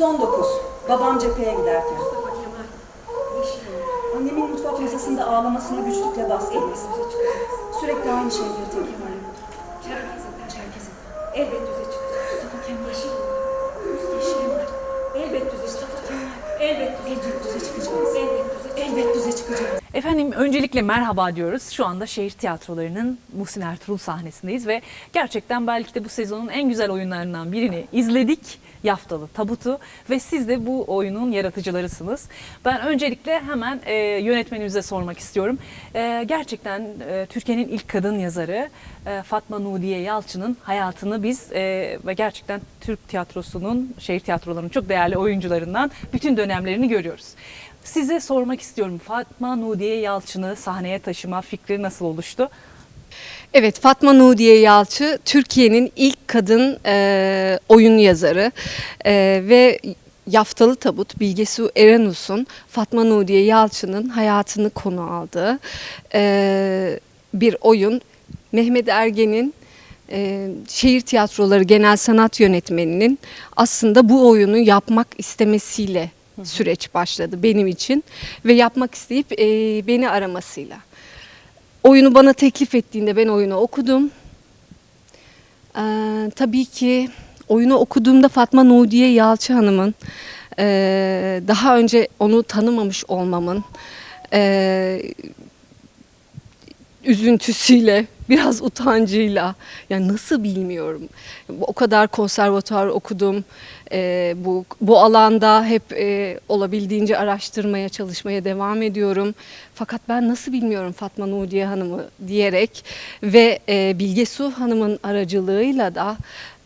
1919. Babam cepheye giderken. Kemal. Annemin mutfak masasında ağlamasına güçlükle çıkacağız. Sürekli aynı şeyleri tekrar. Elbet düze çıkacağız. Mustafa Kemal. Yeşil. Yeşil yol. Elbet düze çıkacağız. Elbet düze çıkacağız. Elbet düze çıkacağız. Elbet düze çıkacağız. Efendim öncelikle merhaba diyoruz. Şu anda şehir tiyatrolarının Muhsin Ertuğrul sahnesindeyiz ve gerçekten belki de bu sezonun en güzel oyunlarından birini izledik. Yaftalı Tabutu ve siz de bu oyunun yaratıcılarısınız. Ben öncelikle hemen e, yönetmenimize sormak istiyorum. E, gerçekten e, Türkiye'nin ilk kadın yazarı e, Fatma Nudiye Yalçın'ın hayatını biz e, ve gerçekten Türk tiyatrosunun, şehir tiyatrolarının çok değerli oyuncularından bütün dönemlerini görüyoruz. Size sormak istiyorum Fatma Nudiye Yalçın'ı sahneye taşıma fikri nasıl oluştu? Evet Fatma Nudiye Yalçı Türkiye'nin ilk kadın e, oyun yazarı E, ve Yaftalı Tabut Bilgesu Erenus'un Fatma Nudiye Yalçı'nın hayatını konu aldığı e, bir oyun. Mehmet Ergen'in e, şehir tiyatroları genel sanat yönetmeninin aslında bu oyunu yapmak istemesiyle süreç başladı benim için ve yapmak isteyip e, beni aramasıyla. Oyunu bana teklif ettiğinde ben oyunu okudum. Ee, tabii ki oyunu okuduğumda Fatma Nudiye Yalçı Hanım'ın ee, daha önce onu tanımamış olmamın ee, üzüntüsüyle, biraz utancıyla, yani nasıl bilmiyorum. O kadar konservatuar okudum, Ee, bu bu alanda hep e, olabildiğince araştırmaya, çalışmaya devam ediyorum. Fakat ben nasıl bilmiyorum Fatma Nudiye Hanım'ı diyerek ve e, Bilge Su Hanım'ın aracılığıyla da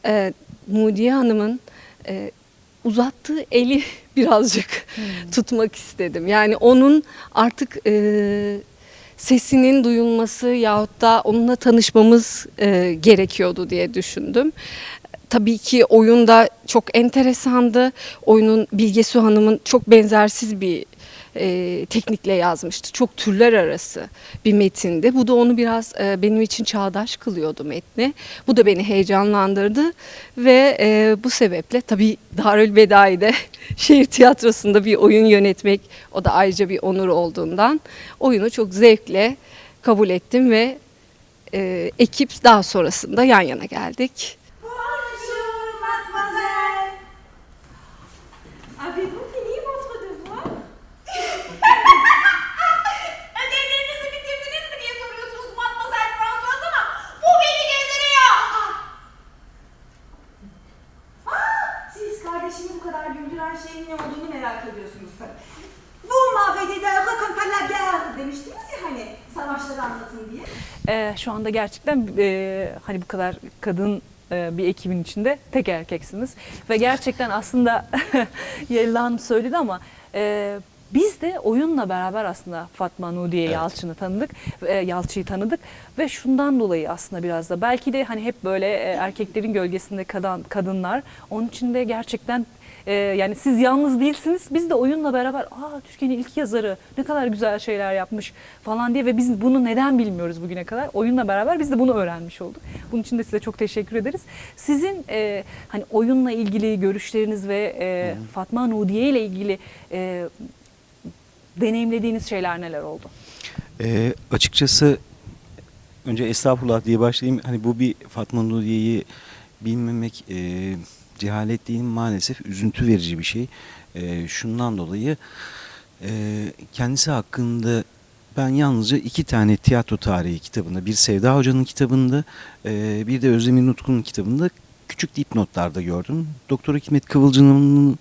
e, Nudiye Hanım'ın e, uzattığı eli birazcık tutmak istedim. Yani onun artık e, sesinin duyulması yahut da onunla tanışmamız e, gerekiyordu diye düşündüm. Tabii ki oyunda çok enteresandı. Oyunun Bilgesu Hanım'ın çok benzersiz bir e, teknikle yazmıştı. Çok türler arası bir metindi. Bu da onu biraz e, benim için çağdaş kılıyordu metni. Bu da beni heyecanlandırdı ve e, bu sebeple tabii Darül Bedai'de şehir tiyatrosunda bir oyun yönetmek o da ayrıca bir onur olduğundan oyunu çok zevkle kabul ettim ve e, ekip daha sonrasında yan yana geldik. Demiştiniz ya hani savaşları anlatın diye. Ee, şu anda gerçekten e, hani bu kadar kadın e, bir ekibin içinde tek erkeksiniz ve gerçekten aslında Yelda Hanım söyledi ama e, biz de oyunla beraber aslında Fatma Nudiye Yalçın'ı tanıdık, e, Yalçı'yı tanıdık ve şundan dolayı aslında biraz da belki de hani hep böyle e, erkeklerin gölgesinde kadın kadınlar onun için de gerçekten e, yani siz yalnız değilsiniz. Biz de oyunla beraber aa Türkiye'nin ilk yazarı ne kadar güzel şeyler yapmış falan diye ve biz bunu neden bilmiyoruz bugüne kadar. Oyunla beraber biz de bunu öğrenmiş olduk. Bunun için de size çok teşekkür ederiz. Sizin e, hani oyunla ilgili görüşleriniz ve e, Fatma Nudiye ile ilgili e, deneyimlediğiniz şeyler neler oldu? Ee, açıkçası önce estağfurullah diye başlayayım. Hani bu bir Fatma Nuriye'yi bilmemek e, cehalet değil maalesef üzüntü verici bir şey. E, şundan dolayı e, kendisi hakkında ben yalnızca iki tane tiyatro tarihi kitabında, bir Sevda Hoca'nın kitabında, e, bir de Özdemir Nutku'nun kitabında küçük dipnotlarda gördüm. Doktor Hikmet Kıvılcım'ın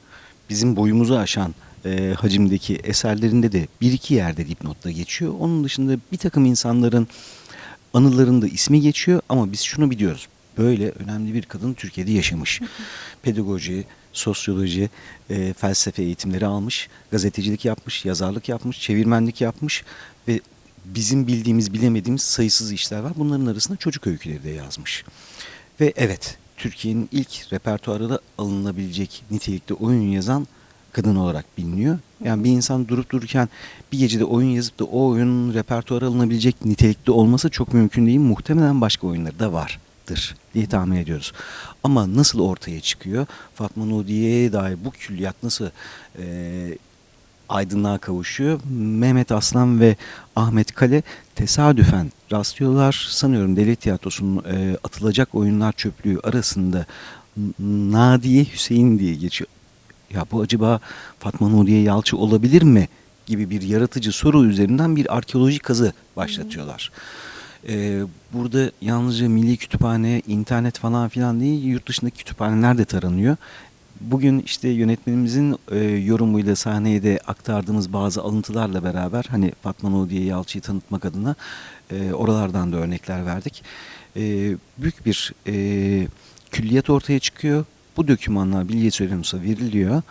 bizim boyumuzu aşan e, hacimdeki eserlerinde de bir iki yerde dipnotta geçiyor. Onun dışında bir takım insanların anılarında ismi geçiyor ama biz şunu biliyoruz. Böyle önemli bir kadın Türkiye'de yaşamış. Pedagoji, sosyoloji, e, felsefe eğitimleri almış, gazetecilik yapmış, yazarlık yapmış, çevirmenlik yapmış ve bizim bildiğimiz bilemediğimiz sayısız işler var. Bunların arasında çocuk öyküleri de yazmış. Ve evet Türkiye'nin ilk repertuarına alınabilecek nitelikte oyun yazan kadın olarak biliniyor. Yani bir insan durup dururken bir gecede oyun yazıp da o oyunun repertuara alınabilecek nitelikte olması çok mümkün değil. Muhtemelen başka oyunları da var. külliyattır diye tahmin ediyoruz. Ama nasıl ortaya çıkıyor? Fatma Nudiye'ye dair bu külliyat nasıl e, aydınlığa kavuşuyor? Mehmet Aslan ve Ahmet Kale tesadüfen rastlıyorlar. Sanıyorum Devlet Tiyatrosu'nun e, atılacak oyunlar çöplüğü arasında Nadiye Hüseyin diye geçiyor. Ya bu acaba Fatma Nuriye Yalçı olabilir mi? gibi bir yaratıcı soru üzerinden bir arkeolojik kazı başlatıyorlar. Ee, burada yalnızca milli kütüphane, internet falan filan değil, yurt dışındaki kütüphaneler de taranıyor. Bugün işte yönetmenimizin e, yorumuyla sahneye de aktardığımız bazı alıntılarla beraber hani Fatma Nuriye Yalçı'yı tanıtmak adına e, oralardan da örnekler verdik. E, büyük bir e, külliyat ortaya çıkıyor. Bu dokümanlar Bilge Söylemus'a veriliyor.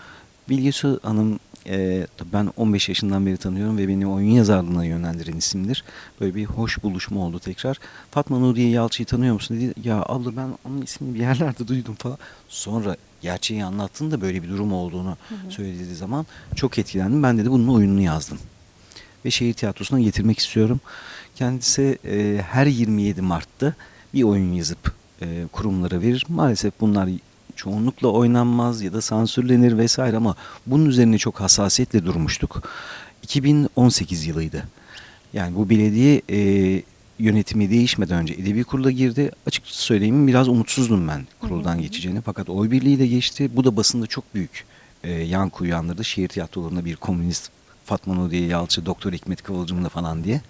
Bilge Su Hanım e, ben 15 yaşından beri tanıyorum ve beni oyun yazarlığına yönlendiren isimdir. Böyle bir hoş buluşma oldu tekrar. Fatma Nuriye Yalçı'yı tanıyor musun dedi. Ya abla ben onun ismini bir yerlerde duydum falan. Sonra gerçeği anlattığında böyle bir durum olduğunu söylediği zaman çok etkilendim. Ben dedi bunun oyununu yazdım. Ve şehir tiyatrosuna getirmek istiyorum. Kendisi e, her 27 Mart'ta bir oyun yazıp e, kurumlara verir. Maalesef bunlar çoğunlukla oynanmaz ya da sansürlenir vesaire ama bunun üzerine çok hassasiyetle durmuştuk. 2018 yılıydı. Yani bu belediye e, yönetimi değişmeden önce edebi kurula girdi. Açıkçası söyleyeyim biraz umutsuzdum ben kuruldan geçeceğini. Fakat oy birliğiyle geçti. Bu da basında çok büyük e, yankı uyandırdı. Şehir tiyatrolarında bir komünist Fatma Nudiye Yalçı, Doktor Hikmet Kıvılcım'la falan diye.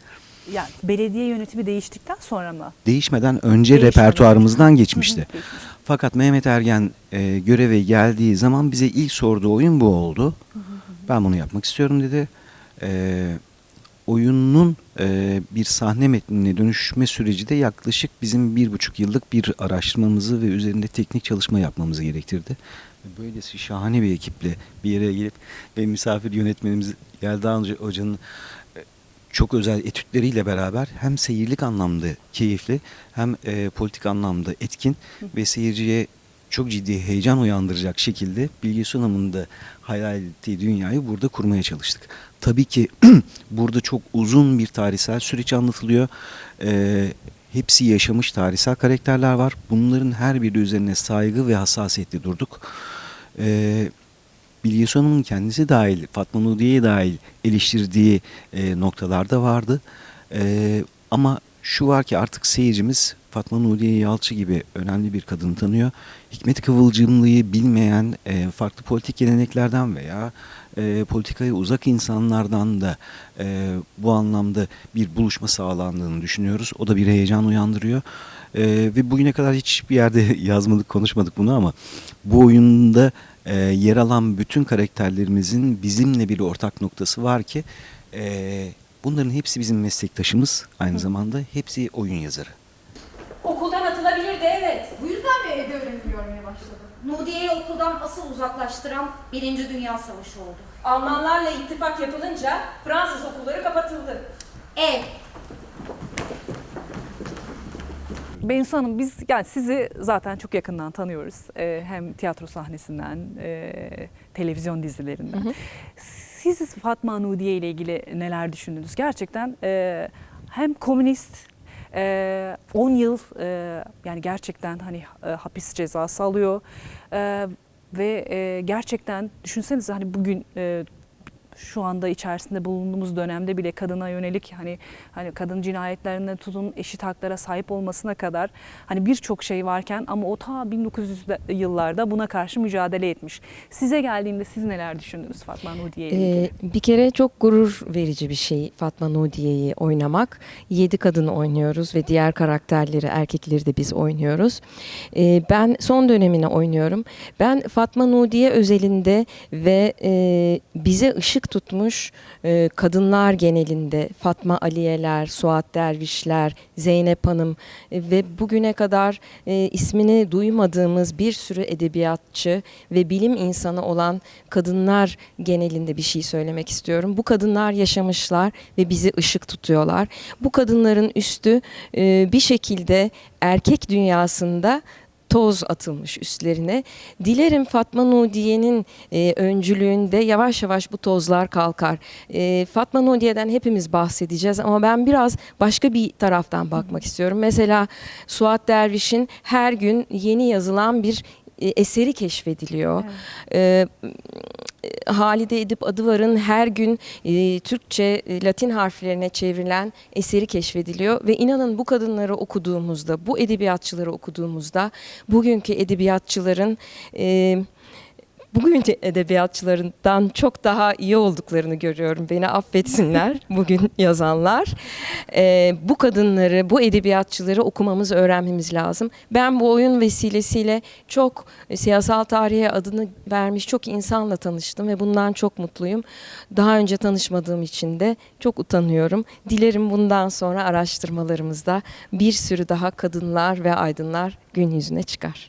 Yani belediye yönetimi değiştikten sonra mı? Değişmeden önce Değişmeden repertuarımızdan önce. geçmişti. Hı hı, geçmiş. Fakat Mehmet Ergen e, göreve geldiği zaman bize ilk sorduğu oyun bu oldu. Ben bunu yapmak istiyorum dedi. E, oyunun e, bir sahne metnine dönüşme süreci de yaklaşık bizim bir buçuk yıllık bir araştırmamızı ve üzerinde teknik çalışma yapmamızı gerektirdi. Böylesi şahane bir ekiple bir yere gelip ve misafir yönetmenimiz Yelda Hoca- Hoca'nın çok özel etütleriyle beraber hem seyirlik anlamda keyifli hem e, politik anlamda etkin ve seyirciye çok ciddi heyecan uyandıracak şekilde Bilge Sunam'ın da hayal ettiği dünyayı burada kurmaya çalıştık. Tabii ki burada çok uzun bir tarihsel süreç anlatılıyor. Ee, hepsi yaşamış tarihsel karakterler var. Bunların her biri üzerine saygı ve hassasiyetle durduk. Ee, Bilge kendisi dahil, Fatma Nudiye'ye dahil eleştirdiği e, noktalar da vardı. Ee, ama şu var ki artık seyircimiz Fatma Nudiye Yalçı gibi önemli bir kadını tanıyor. Hikmet Kıvılcımlı'yı bilmeyen e, farklı politik geleneklerden veya e, politikaya uzak insanlardan da e, bu anlamda bir buluşma sağlandığını düşünüyoruz. O da bir heyecan uyandırıyor. E, ve bugüne kadar hiçbir yerde yazmadık, konuşmadık bunu ama bu oyunda e, yer alan bütün karakterlerimizin bizimle bir ortak noktası var ki e, bunların hepsi bizim meslektaşımız aynı zamanda hepsi oyun yazarı. Okuldan atılabilirdi evet. Bu yüzden mi evde öğrenim görmeye başladı? Nudiye'yi okuldan asıl uzaklaştıran Birinci Dünya Savaşı oldu. Almanlarla ittifak yapılınca Fransız okulları kapatıldı. Ev, Bensu Hanım biz yani sizi zaten çok yakından tanıyoruz. Ee, hem tiyatro sahnesinden, e, televizyon dizilerinden. Siz Fatma Nudiye ile ilgili neler düşündünüz? Gerçekten e, hem komünist e, 10 yıl e, yani gerçekten hani e, hapis cezası alıyor E, ve e, gerçekten düşünsenize hani bugün e, şu anda içerisinde bulunduğumuz dönemde bile kadına yönelik hani hani kadın cinayetlerine tutun eşit haklara sahip olmasına kadar hani birçok şey varken ama o ta 1900'lü yıllarda buna karşı mücadele etmiş. Size geldiğinde siz neler düşündünüz Fatma Nudiye ile? Ee, bir kere çok gurur verici bir şey Fatma Nudiye'yi oynamak. Yedi kadın oynuyoruz ve diğer karakterleri, erkekleri de biz oynuyoruz. Ee, ben son dönemini oynuyorum. Ben Fatma Nudiye özelinde ve e, bize ışık tutmuş e, kadınlar genelinde Fatma Aliyeler, Suat Dervişler, Zeynep Hanım e, ve bugüne kadar e, ismini duymadığımız bir sürü edebiyatçı ve bilim insanı olan kadınlar genelinde bir şey söylemek istiyorum. Bu kadınlar yaşamışlar ve bizi ışık tutuyorlar. Bu kadınların üstü e, bir şekilde erkek dünyasında toz atılmış üstlerine. Dilerim Fatma Nudiye'nin e, öncülüğünde yavaş yavaş bu tozlar kalkar. E, Fatma Nudiye'den hepimiz bahsedeceğiz ama ben biraz başka bir taraftan bakmak istiyorum. Mesela Suat Derviş'in her gün yeni yazılan bir eseri keşfediliyor. E, Halide Edip Adıvar'ın her gün e, Türkçe e, Latin harflerine çevrilen eseri keşfediliyor ve inanın bu kadınları okuduğumuzda, bu edebiyatçıları okuduğumuzda bugünkü edebiyatçıların e, bugünkü edebiyatçılarından çok daha iyi olduklarını görüyorum. Beni affetsinler bugün yazanlar. Ee, bu kadınları, bu edebiyatçıları okumamız, öğrenmemiz lazım. Ben bu oyun vesilesiyle çok e, siyasal tarihe adını vermiş çok insanla tanıştım ve bundan çok mutluyum. Daha önce tanışmadığım için de çok utanıyorum. Dilerim bundan sonra araştırmalarımızda bir sürü daha kadınlar ve aydınlar gün yüzüne çıkar.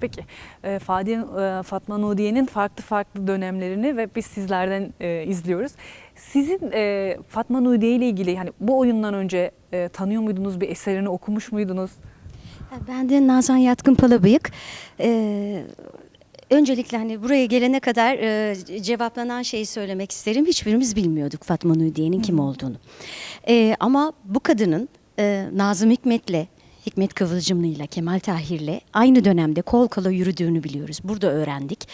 Peki e, Fadi, e, Fatma Nudiye'nin farklı farklı dönemlerini ve biz sizlerden e, izliyoruz. Sizin e, Fatma Nudiye ile ilgili hani bu oyundan önce e, tanıyor muydunuz bir eserini okumuş muydunuz? Ben de Nazan Yatkın Palabıyık. Ee, öncelikle hani buraya gelene kadar e, cevaplanan şeyi söylemek isterim. Hiçbirimiz bilmiyorduk Fatma Nudiye'nin kim olduğunu. Ee, ama bu kadının e, Nazım Hikmet'le Hikmet Kıvılcımlı'yla, Kemal Tahir'le aynı dönemde kol kola yürüdüğünü biliyoruz. Burada öğrendik.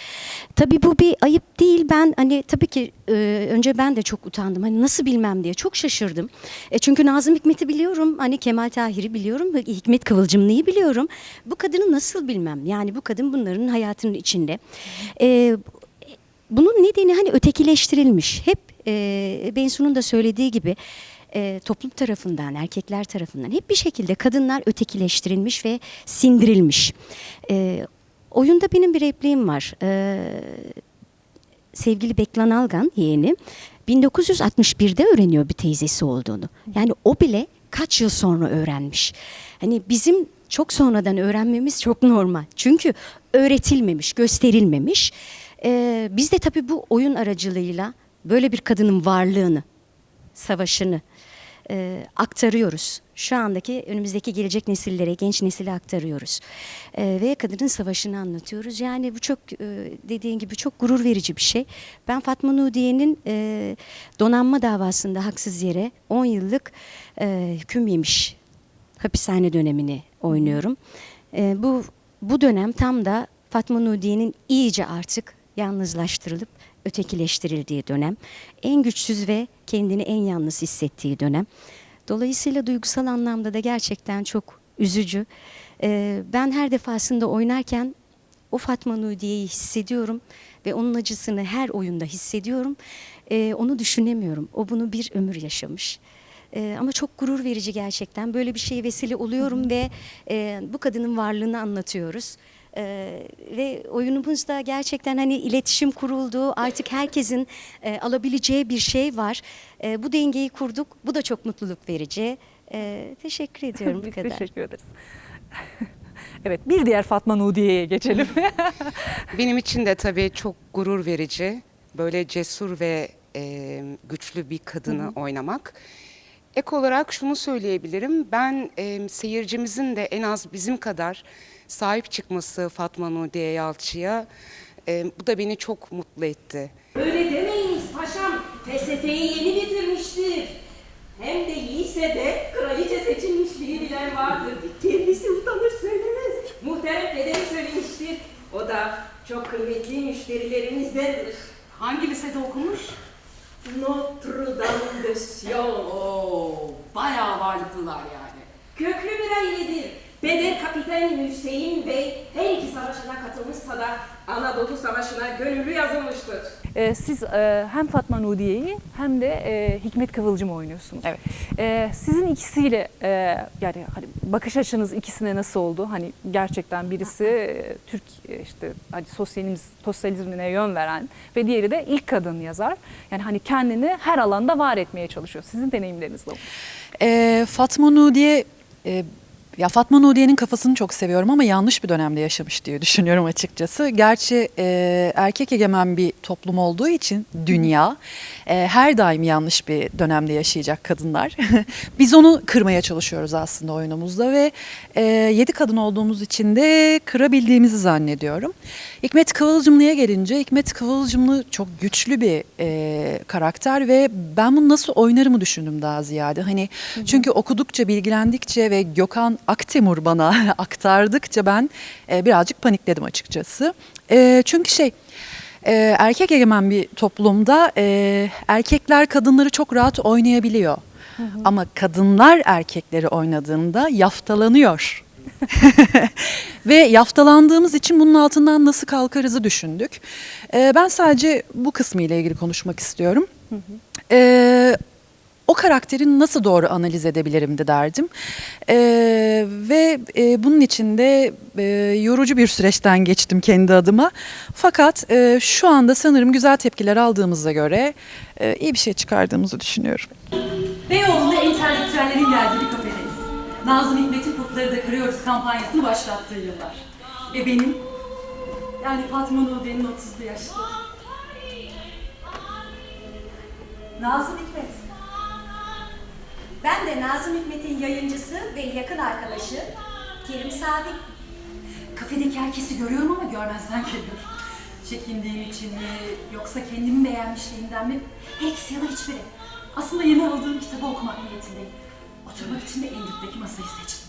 Tabii bu bir ayıp değil. Ben hani tabii ki e, önce ben de çok utandım. Hani nasıl bilmem diye çok şaşırdım. E, çünkü Nazım Hikmet'i biliyorum. Hani Kemal Tahir'i biliyorum. Hikmet Kıvılcımlı'yı biliyorum. Bu kadını nasıl bilmem? Yani bu kadın bunların hayatının içinde. E, bunun nedeni hani ötekileştirilmiş. Hep e, Bensu'nun da söylediği gibi e, toplum tarafından, erkekler tarafından hep bir şekilde kadınlar ötekileştirilmiş ve sindirilmiş. E, oyunda benim bir repliğim var. E, sevgili Beklan Algan yeğeni 1961'de öğreniyor bir teyzesi olduğunu. Yani o bile kaç yıl sonra öğrenmiş. Hani bizim çok sonradan öğrenmemiz çok normal. Çünkü öğretilmemiş, gösterilmemiş. Ee, biz de tabii bu oyun aracılığıyla böyle bir kadının varlığını, savaşını e, aktarıyoruz. Şu andaki önümüzdeki gelecek nesillere, genç nesile aktarıyoruz. E, ve kadının savaşını anlatıyoruz. Yani bu çok e, dediğin gibi çok gurur verici bir şey. Ben Fatma Nudiye'nin e, donanma davasında haksız yere 10 yıllık e, hüküm yemiş hapishane dönemini oynuyorum. E, bu bu dönem tam da Fatma Nudiye'nin iyice artık yalnızlaştırılıp ötekileştirildiği dönem. En güçsüz ve kendini en yalnız hissettiği dönem. Dolayısıyla duygusal anlamda da gerçekten çok üzücü. Ee, ben her defasında oynarken o Fatma Nudiye'yi hissediyorum ve onun acısını her oyunda hissediyorum. Ee, onu düşünemiyorum. O bunu bir ömür yaşamış. Ee, ama çok gurur verici gerçekten. Böyle bir şeye vesile oluyorum ve e, bu kadının varlığını anlatıyoruz. Ee, ve oyunumuzda gerçekten hani iletişim kuruldu. Artık herkesin e, alabileceği bir şey var. E, bu dengeyi kurduk. Bu da çok mutluluk verici. E, teşekkür ediyorum bu kadar. teşekkür ederiz. evet bir diğer Fatma Nudiye'ye geçelim. Benim için de tabii çok gurur verici. Böyle cesur ve e, güçlü bir kadını oynamak. Ek olarak şunu söyleyebilirim. Ben e, seyircimizin de en az bizim kadar sahip çıkması Fatma Nudiye Yalçı'ya e, bu da beni çok mutlu etti. Öyle demeyiniz paşam. Felsefeyi yeni bitirmiştir. Hem de iyiyse de kraliçe seçilmiş biri bilen vardır. Kendisi utanır söylemez. Muhterem dedem söylemiştir. O da çok kıymetli müşterilerimizdendir. Hangi lisede okumuş? Notre Dame de Sion. Oo, bayağı varlıklılar yani. Köklü bir ailedir. Beder Kapiten Hüseyin Bey her iki savaşına katılmışsa da Anadolu Savaşı'na gönüllü yazılmıştır. Ee, siz e, hem Fatma Nudiye'yi hem de e, Hikmet Kıvılcım'ı oynuyorsunuz. Evet. Ee, sizin ikisiyle e, yani hani bakış açınız ikisine nasıl oldu? Hani gerçekten birisi e, Türk e, işte hani sosyalizm, sosyalizmine yön veren ve diğeri de ilk kadın yazar. Yani hani kendini her alanda var etmeye çalışıyor. Sizin deneyimleriniz de o. Ee, Fatma Nudiye e, Ya Fatma Nudiye'nin kafasını çok seviyorum ama yanlış bir dönemde yaşamış diye düşünüyorum açıkçası. Gerçi e, erkek egemen bir toplum olduğu için dünya e, her daim yanlış bir dönemde yaşayacak kadınlar. Biz onu kırmaya çalışıyoruz aslında oyunumuzda ve e, yedi kadın olduğumuz için de kırabildiğimizi zannediyorum. Hikmet Kıvılcımlı'ya gelince Hikmet Kıvılcımlı çok güçlü bir e, karakter ve ben bunu nasıl oynarımı düşündüm daha ziyade. Hani çünkü okudukça, bilgilendikçe ve Gökhan Aktemur bana aktardıkça ben e, birazcık panikledim açıkçası. E, çünkü şey e, erkek egemen bir toplumda e, erkekler kadınları çok rahat oynayabiliyor. Ama kadınlar erkekleri oynadığında yaftalanıyor. Ve yaftalandığımız için bunun altından nasıl kalkarızı düşündük. Ee, ben sadece bu kısmı ile ilgili konuşmak istiyorum. Ee, o karakterin nasıl doğru analiz edebilirimdi derdim. Ee, ve e, bunun için de e, yorucu bir süreçten geçtim kendi adıma. Fakat e, şu anda sanırım güzel tepkiler aldığımıza göre e, iyi bir şey çıkardığımızı düşünüyorum. Beyoğlu'nda entelektüellerin geldiği kafedeyiz. Nazım Hikmet'in Putları da Kırıyoruz kampanyasını başlattığı yıllar. Ve benim, yani Fatma Nudiye'nin 30'lu yaşları. Nazım Hikmet. Ben de Nazım Hikmet'in yayıncısı ve yakın arkadaşı Kerim Sadık. Kafedeki herkesi görüyorum ama görmezden geliyorum. Çekindiğim için mi, yoksa kendimi beğenmişliğimden mi? Her ikisi ya da hiçbiri. Aslında yeni aldığım kitabı okumak niyetindeyim. Oturmak için de en dipteki masayı seçtim.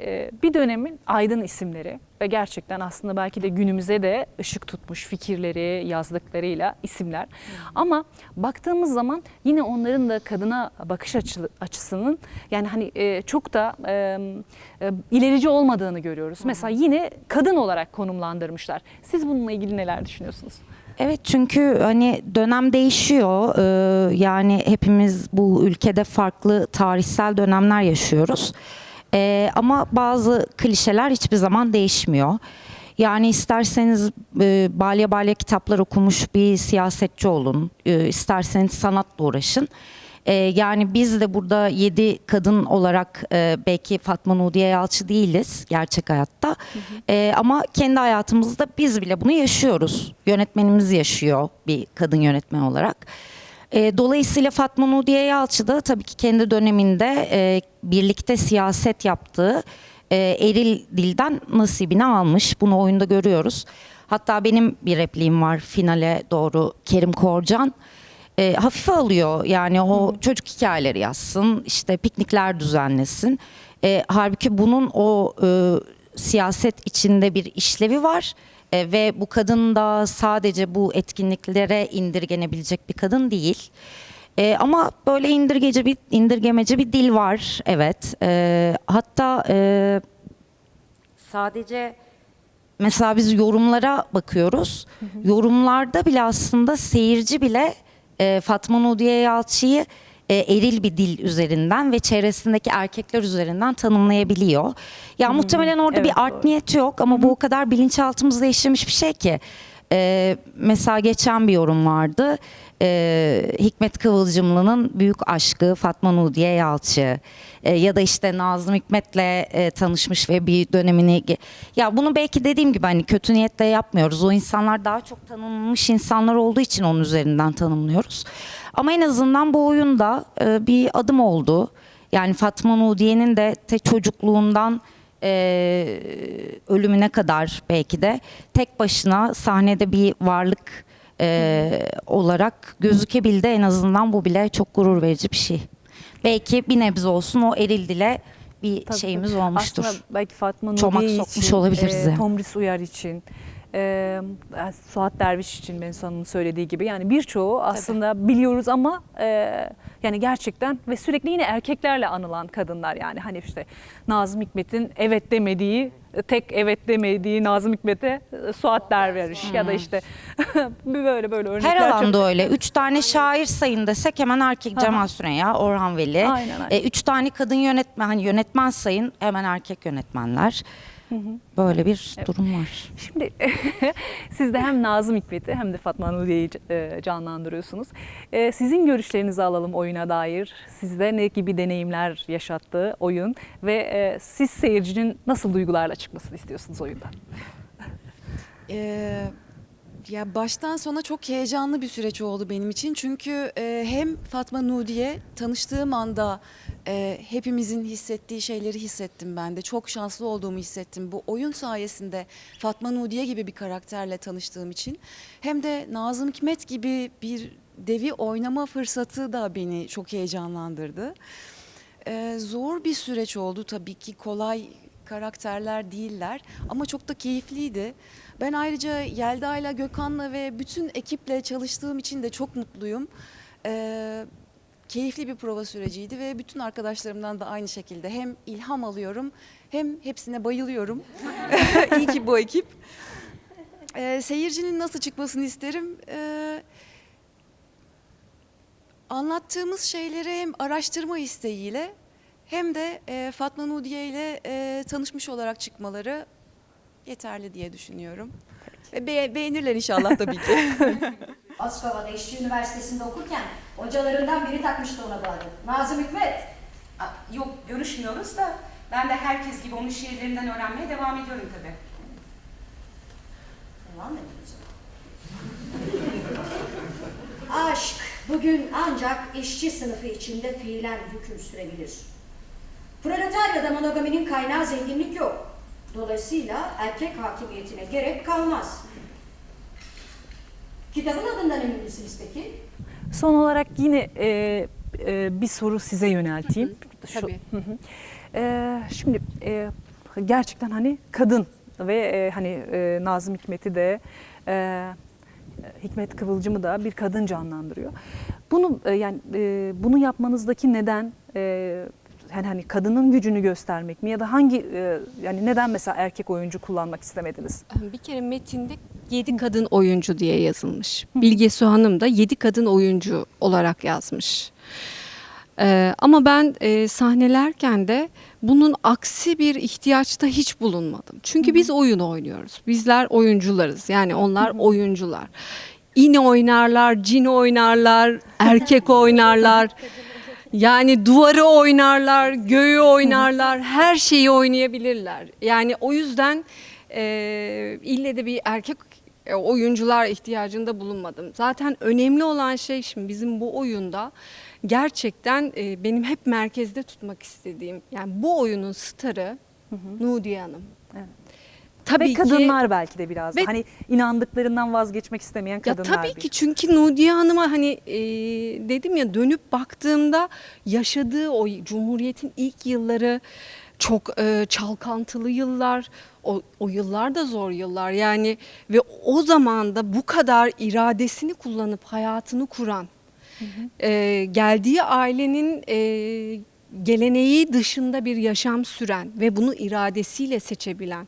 E, bir dönemin aydın isimleri ve gerçekten aslında belki de günümüze de ışık tutmuş fikirleri, yazdıklarıyla isimler. Ama baktığımız zaman yine onların da kadına bakış açı, açısının yani hani e, çok da e, e, ilerici olmadığını görüyoruz. Mesela yine kadın olarak konumlandırmışlar. Siz bununla ilgili neler düşünüyorsunuz? Evet çünkü hani dönem değişiyor. Ee, yani hepimiz bu ülkede farklı tarihsel dönemler yaşıyoruz. Ee, ama bazı klişeler hiçbir zaman değişmiyor. Yani isterseniz e, balya balya kitaplar okumuş bir siyasetçi olun, e, isterseniz sanatla uğraşın. E, yani biz de burada yedi kadın olarak e, belki Fatma Nudiye Yalçı değiliz gerçek hayatta. E, ama kendi hayatımızda biz bile bunu yaşıyoruz. Yönetmenimiz yaşıyor bir kadın yönetmen olarak. E, dolayısıyla Fatma Nudiye Yalçı da tabii ki kendi döneminde e, birlikte siyaset yaptığı e, eril dilden nasibini almış. Bunu oyunda görüyoruz. Hatta benim bir repliğim var finale doğru Kerim Korcan. E, hafife alıyor yani o çocuk hikayeleri yazsın, işte piknikler düzenlesin. E, halbuki bunun o e, siyaset içinde bir işlevi var. E, ve bu kadın da sadece bu etkinliklere indirgenebilecek bir kadın değil. E, ama böyle indirgeci bir indirgemeci bir dil var, evet. E, hatta e, sadece mesela biz yorumlara bakıyoruz. Yorumlarda bile aslında seyirci bile e, Fatma Nudiye Yalçı'yı e, eril bir dil üzerinden ve çevresindeki erkekler üzerinden tanımlayabiliyor. Ya muhtemelen orada evet, bir art niyeti yok ama bu o kadar bilinçaltımızda işlemiş bir şey ki. E, mesela geçen bir yorum vardı. E, Hikmet Kıvılcımlı'nın büyük aşkı Fatma Nudiye Yalçı. E, ya da işte Nazım Hikmet'le e, tanışmış ve bir dönemini... Ya bunu belki dediğim gibi hani kötü niyetle yapmıyoruz. O insanlar daha çok tanınmış insanlar olduğu için onun üzerinden tanımlıyoruz. Ama en azından bu oyunda e, bir adım oldu. Yani Fatma Nudiye'nin de te çocukluğundan e, ölümüne kadar belki de tek başına sahnede bir varlık e, olarak gözükebildi. En azından bu bile çok gurur verici bir şey. Belki bir nebze olsun o eril dile bir Tabii, şeyimiz tabii. olmuştur. Aslında belki Fatma Çomak Nudiye sokmuş için, olabiliriz e. Tomris Uyar için, e, Suat Derviş için Bensu Hanım'ın söylediği gibi. Yani birçoğu aslında biliyoruz ama e, yani gerçekten ve sürekli yine erkeklerle anılan kadınlar yani. Hani işte Nazım Hikmet'in evet demediği, tek evet demediği Nazım Hikmet'e e, Suat Derviş ya da işte böyle böyle örnekler. Her çok- alanda öyle. Üç tane şair sayın desek hemen erkek Cemal Süreyya, Orhan Veli. Aynen, aynen. E, üç tane kadın yönetmen, hani yönetmen sayın hemen erkek yönetmenler. Böyle bir durum var. Şimdi siz de hem Nazım Hikmet'i hem de Fatma Nudiye'yi e, canlandırıyorsunuz. E, Sizin görüşlerinizi alalım oyuna dair. Sizde ne gibi deneyimler yaşattığı oyun ve e, siz seyircinin nasıl duygularla çıkmasını istiyorsunuz oyundan? Ee, ya baştan sona çok heyecanlı bir süreç oldu benim için. Çünkü e, hem Fatma Nudiye tanıştığım anda e, hepimizin hissettiği şeyleri hissettim ben de. Çok şanslı olduğumu hissettim. Bu oyun sayesinde Fatma Nudiye gibi bir karakterle tanıştığım için. Hem de Nazım Hikmet gibi bir devi oynama fırsatı da beni çok heyecanlandırdı. Ee, zor bir süreç oldu tabii ki kolay karakterler değiller ama çok da keyifliydi. Ben ayrıca Yelda ile Gökhan'la ve bütün ekiple çalıştığım için de çok mutluyum. Ee, keyifli bir prova süreciydi ve bütün arkadaşlarımdan da aynı şekilde hem ilham alıyorum hem hepsine bayılıyorum. İyi ki bu ekip. Ee, seyircinin nasıl çıkmasını isterim. Ee, anlattığımız şeyleri hem araştırma isteğiyle hem de e, Fatma Nudiye ile e, tanışmış olarak çıkmaları yeterli diye düşünüyorum. Ve be- beğenirler inşallah tabii ki. Moskova'da İşçi Üniversitesi'nde okurken hocalarından biri takmıştı ona bağlı. Nazım Hikmet. Aa, Yok görüşmüyoruz da ben de herkes gibi onun şiirlerinden öğrenmeye devam ediyorum tabii. Devam ediyoruz. Aşk bugün ancak işçi sınıfı içinde fiilen hüküm sürebilir. Proletaryada monogaminin kaynağı zenginlik yok. Dolayısıyla erkek hakimiyetine gerek kalmaz. Kitabın adından emin misiniz peki? Son olarak yine e, e, bir soru size yönelteyim. Şu- tabii. Hı hı. E, şimdi e, gerçekten hani kadın ve e, hani e, Nazım Hikmet'i de e, Hikmet Kıvılcım'ı da bir kadın canlandırıyor. Bunu e, yani e, bunu yapmanızdaki neden e, yani hani kadının gücünü göstermek mi ya da hangi e, yani neden mesela erkek oyuncu kullanmak istemediniz? Bir kere metinde 7 kadın oyuncu diye yazılmış. Bilge Su Hanım da 7 kadın oyuncu olarak yazmış. Ee, ama ben e, sahnelerken de bunun aksi bir ihtiyaçta hiç bulunmadım. Çünkü biz oyun oynuyoruz. Bizler oyuncularız. Yani onlar oyuncular. İn oynarlar, cin oynarlar, erkek oynarlar. Yani duvarı oynarlar, göğü oynarlar, her şeyi oynayabilirler. Yani o yüzden e, ille de bir erkek e, oyuncular ihtiyacında bulunmadım. Zaten önemli olan şey şimdi bizim bu oyunda gerçekten e, benim hep merkezde tutmak istediğim yani bu oyunun starı Nudiye Hanım. Tabii ve ki- kadınlar belki de biraz Ve- hani inandıklarından vazgeçmek istemeyen Ya kadınlar. tabii bir- ki çünkü Nudiye Hanım'a hani e, dedim ya dönüp baktığımda yaşadığı o Cumhuriyet'in ilk yılları çok e, çalkantılı yıllar. O, o yıllar da zor yıllar yani ve o zaman da bu kadar iradesini kullanıp hayatını kuran e, geldiği ailenin e, geleneği dışında bir yaşam süren ve bunu iradesiyle seçebilen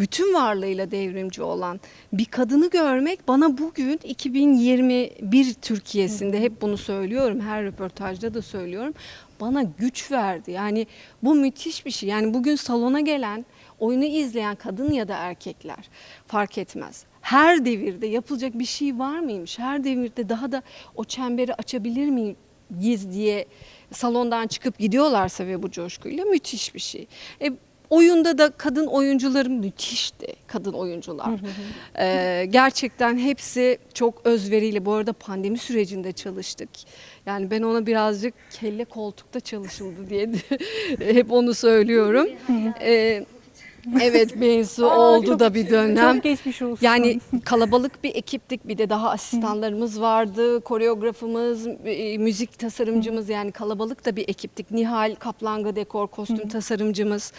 bütün varlığıyla devrimci olan bir kadını görmek bana bugün 2021 Türkiye'sinde hep bunu söylüyorum her röportajda da söylüyorum. Bana güç verdi. Yani bu müthiş bir şey. Yani bugün salona gelen oyunu izleyen kadın ya da erkekler fark etmez. Her devirde yapılacak bir şey var mıymış? Her devirde daha da o çemberi açabilir miyiz diye salondan çıkıp gidiyorlarsa ve bu coşkuyla müthiş bir şey. E, oyunda da kadın oyuncularım müthişti kadın oyuncular. Ee, gerçekten hepsi çok özveriyle bu arada pandemi sürecinde çalıştık. Yani ben ona birazcık kelle koltukta çalışıldı diye hep onu söylüyorum. Ee, evet Aa, oldu da bir dönem. çok geçmiş olsun. Yani kalabalık bir ekiptik bir de daha asistanlarımız vardı, koreografımız, e, müzik tasarımcımız yani kalabalık da bir ekiptik. Nihal Kaplanga dekor kostüm tasarımcımız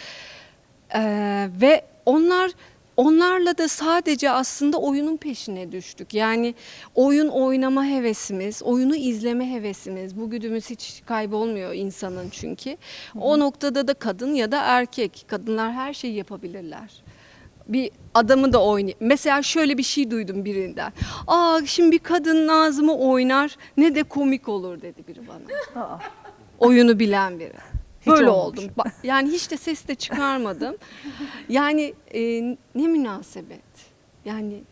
Ee, ve onlar onlarla da sadece aslında oyunun peşine düştük. Yani oyun oynama hevesimiz, oyunu izleme hevesimiz, bu güdümüz hiç kaybolmuyor insanın çünkü. O noktada da kadın ya da erkek, kadınlar her şeyi yapabilirler bir adamı da oynay. Mesela şöyle bir şey duydum birinden. Aa şimdi bir kadın Nazım'ı oynar ne de komik olur dedi biri bana. Oyunu bilen biri. Böyle olmamış. oldum. Yani hiç de ses de çıkarmadım. yani e, ne münasebet. Yani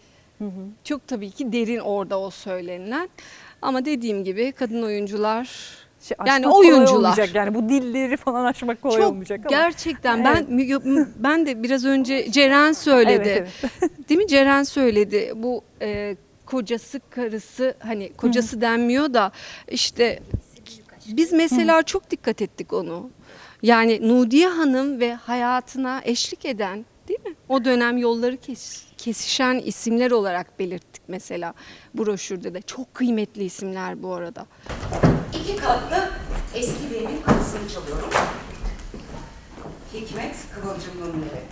çok tabii ki derin orada o söylenilen. Ama dediğim gibi kadın oyuncular Şey, yani oyuncular. olmayacak yani bu dilleri falan aşmak kolay Çok olmayacak ama. gerçekten Evet. ben ben de biraz önce Ceren söyledi. Evet, Değil mi? Ceren söyledi. Bu e, kocası karısı hani kocası denmiyor da işte biz mesela çok dikkat ettik onu. Yani Nudiye Hanım ve hayatına eşlik eden değil mi? O dönem yolları kes- kesişen isimler olarak belirttik mesela broşürde de. Çok kıymetli isimler bu arada. İki katlı eski bir evin kapısını çalıyorum. Hikmet Kıvılcımlı'nın evi.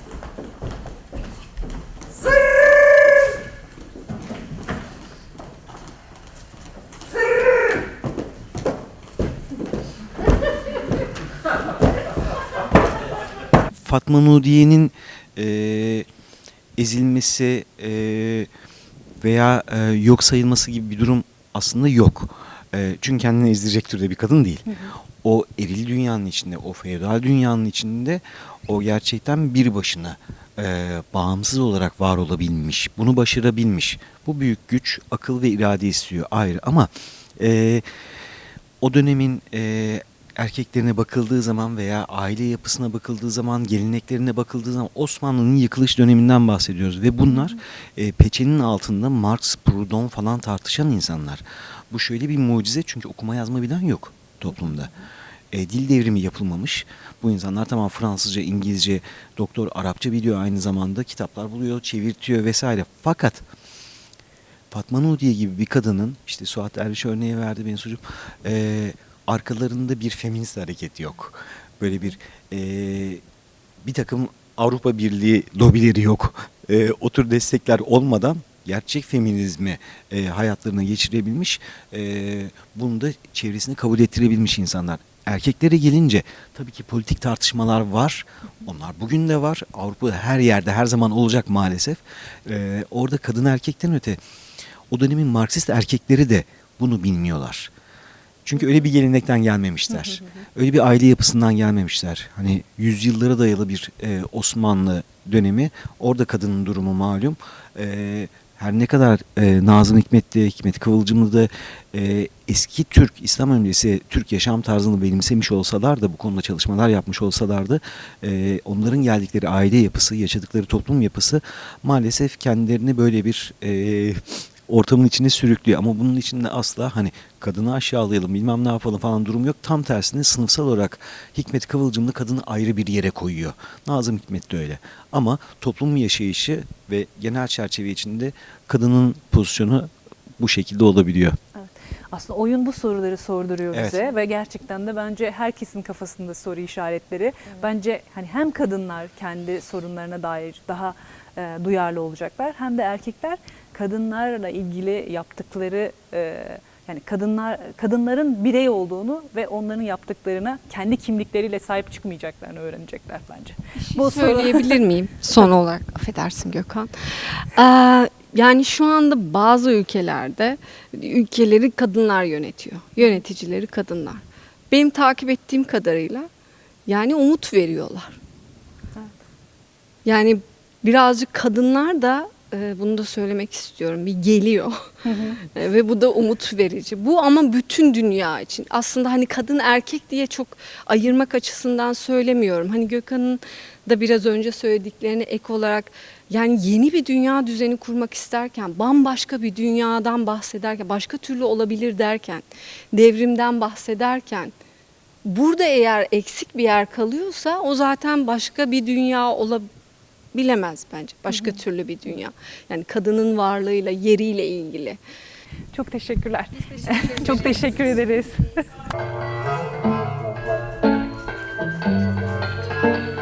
Fatma Nudiye'nin e, ezilmesi e, veya e, yok sayılması gibi bir durum aslında yok. E, çünkü kendini ezdirecek türde bir kadın değil. O eril dünyanın içinde, o feodal dünyanın içinde o gerçekten bir başına e, bağımsız olarak var olabilmiş, bunu başarabilmiş. Bu büyük güç, akıl ve irade istiyor ayrı ama e, o dönemin e, erkeklerine bakıldığı zaman veya aile yapısına bakıldığı zaman, geleneklerine bakıldığı zaman Osmanlı'nın yıkılış döneminden bahsediyoruz. Ve bunlar e, peçenin altında Marx, Proudhon falan tartışan insanlar. Bu şöyle bir mucize çünkü okuma yazma bilen yok toplumda. E, dil devrimi yapılmamış. Bu insanlar tamam Fransızca, İngilizce, doktor Arapça biliyor aynı zamanda. Kitaplar buluyor, çevirtiyor vesaire. Fakat Fatma Nudiye gibi bir kadının işte Suat Erbiş örneği verdi benim sucum e, arkalarında bir feminist hareket yok. Böyle bir e, bir takım Avrupa Birliği lobileri yok. E, o tür destekler olmadan gerçek feminizmi e, hayatlarına geçirebilmiş, e, bunu da çevresini kabul ettirebilmiş insanlar. Erkeklere gelince tabii ki politik tartışmalar var. Onlar bugün de var. Avrupa her yerde her zaman olacak maalesef. E, orada kadın erkekten öte o dönemin Marksist erkekleri de bunu bilmiyorlar. Çünkü öyle bir gelenekten gelmemişler. öyle bir aile yapısından gelmemişler. Hani yüzyıllara dayalı bir e, Osmanlı dönemi. Orada kadının durumu malum. E, her ne kadar e, Nazım Hikmet'te, Hikmet Kıvılcımlı da e, eski Türk, İslam öncesi Türk yaşam tarzını benimsemiş olsalar da bu konuda çalışmalar yapmış olsalardı e, onların geldikleri aile yapısı, yaşadıkları toplum yapısı maalesef kendilerini böyle bir e, ortamın içine sürüklüyor. Ama bunun içinde asla hani kadını aşağılayalım bilmem ne yapalım falan durum yok. Tam tersine sınıfsal olarak Hikmet Kıvılcımlı kadını ayrı bir yere koyuyor. Nazım Hikmet de öyle. Ama toplum yaşayışı ve genel çerçeve içinde kadının pozisyonu bu şekilde olabiliyor. Aslında oyun bu soruları sorduruyor Evet. bize ve gerçekten de bence herkesin kafasında soru işaretleri. Bence hani hem kadınlar kendi sorunlarına dair daha e, duyarlı olacaklar hem de erkekler kadınlarla ilgili yaptıkları e, yani kadınlar kadınların birey olduğunu ve onların yaptıklarına kendi kimlikleriyle sahip çıkmayacaklarını öğrenecekler bence. Bu söyleyebilir miyim son olarak? Affedersin Gökhan. Ee, yani şu anda bazı ülkelerde ülkeleri kadınlar yönetiyor. Yöneticileri kadınlar. Benim takip ettiğim kadarıyla yani umut veriyorlar. Yani birazcık kadınlar da bunu da söylemek istiyorum. Bir geliyor. E, Ve bu da umut verici. Bu ama bütün dünya için. Aslında hani kadın erkek diye çok ayırmak açısından söylemiyorum. Hani Gökhan'ın da biraz önce söylediklerine ek olarak yani yeni bir dünya düzeni kurmak isterken, bambaşka bir dünyadan bahsederken, başka türlü olabilir derken, devrimden bahsederken burada eğer eksik bir yer kalıyorsa o zaten başka bir dünya bilemez bence. Başka hı hı. türlü bir dünya. Yani kadının varlığıyla, yeriyle ilgili. Çok teşekkürler. Teşekkür Çok teşekkür ederiz.